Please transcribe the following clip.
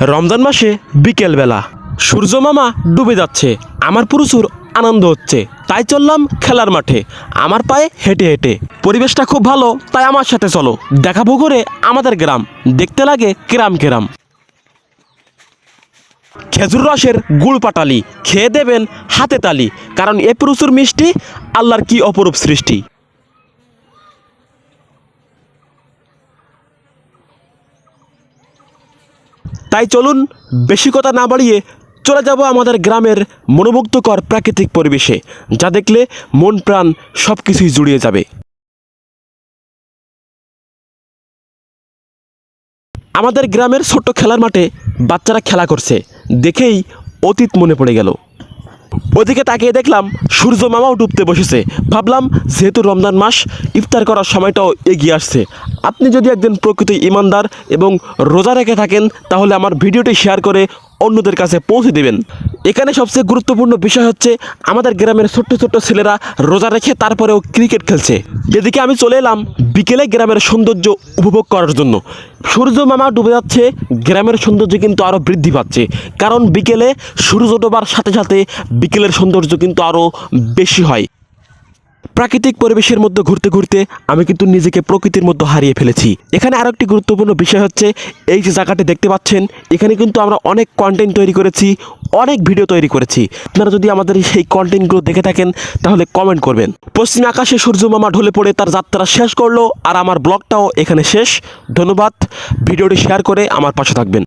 রমজান মাসে বিকেলবেলা সূর্য মামা ডুবে যাচ্ছে, আমার প্রচুর আনন্দ হচ্ছে। তাই চললাম খেলার মাঠে, আমার পায়ে হেঁটে হেঁটে। পরিবেশটা খুব ভালো, তাই আমার সাথে চলো। দেখাবো করে আমাদের গ্রাম, দেখতে লাগে কেরাম কেরাম। খেজুর রসের গুড় পাটালি, খেয়ে দেবেন হাতে তালি, কারণ এ প্রচুর মিষ্টি, আল্লাহর কি অপরূপ সৃষ্টি। তাই চলুন, বেশি কথা না বাড়িয়ে চলে যাব আমাদের গ্রামের মনোমুগ্ধকর প্রাকৃতিক পরিবেশে, যা দেখলে মন প্রাণ সব কিছুই জুড়িয়ে যাবে। আমাদের গ্রামের ছোট্ট খেলার মাঠে বাচ্চারা খেলা করছে, দেখেই অতীত মনে পড়ে গেল। ওদিকে তাকিয়ে দেখলাম সূর্য মামাও ডুবতে বসেছে। ভাবলাম যেহেতু রমজান মাস, ইফতার করার সময়টাও এগিয়ে আসছে। আপনি যদি একজন প্রকৃত ইমানদার এবং রোজা রেখে থাকেন, তাহলে আমার ভিডিওটি শেয়ার করে অন্যদের কাছে পৌঁছে দেবেন। এখানে সবচেয়ে গুরুত্বপূর্ণ বিষয় হচ্ছে, আমাদের গ্রামের ছোট্ট ছোট্ট ছেলেরা রোজা রেখে তারপরেও ক্রিকেট খেলছে। এদিকে আমি চলে এলাম বিকেলে গ্রামের সৌন্দর্য উপভোগ করার জন্য। সূর্য মামা ডুবে যাচ্ছে, গ্রামের সৌন্দর্য কিন্তু আরও বৃদ্ধি পাচ্ছে। কারণ বিকেলে সূর্য ডোবার সাথে সাথে বিকেলের সৌন্দর্য কিন্তু আরও বেশি হয়। প্রাকৃতিক পরিবেশের মধ্যে ঘুরতে ঘুরতে আমি কিন্তু নিজেকে প্রকৃতির মধ্যে হারিয়ে ফেলেছি। এখানে আরও একটি গুরুত্বপূর্ণ বিষয় হচ্ছে, এই যে জায়গাটি দেখতে পাচ্ছেন, এখানে কিন্তু আমরা অনেক কন্টেন্ট তৈরি করেছি, অনেক ভিডিও তৈরি করেছি। আপনারা যদি আমাদের সেই কন্টেন্টগুলো দেখে থাকেন, তাহলে কমেন্ট করবেন। পশ্চিম আকাশে সূর্য মামা ঢলে পড়ে তার যাত্রা শেষ করল, আর আমার ব্লগটাও এখানে শেষ। ধন্যবাদ। ভিডিওটি শেয়ার করে আমার পাশে থাকবেন।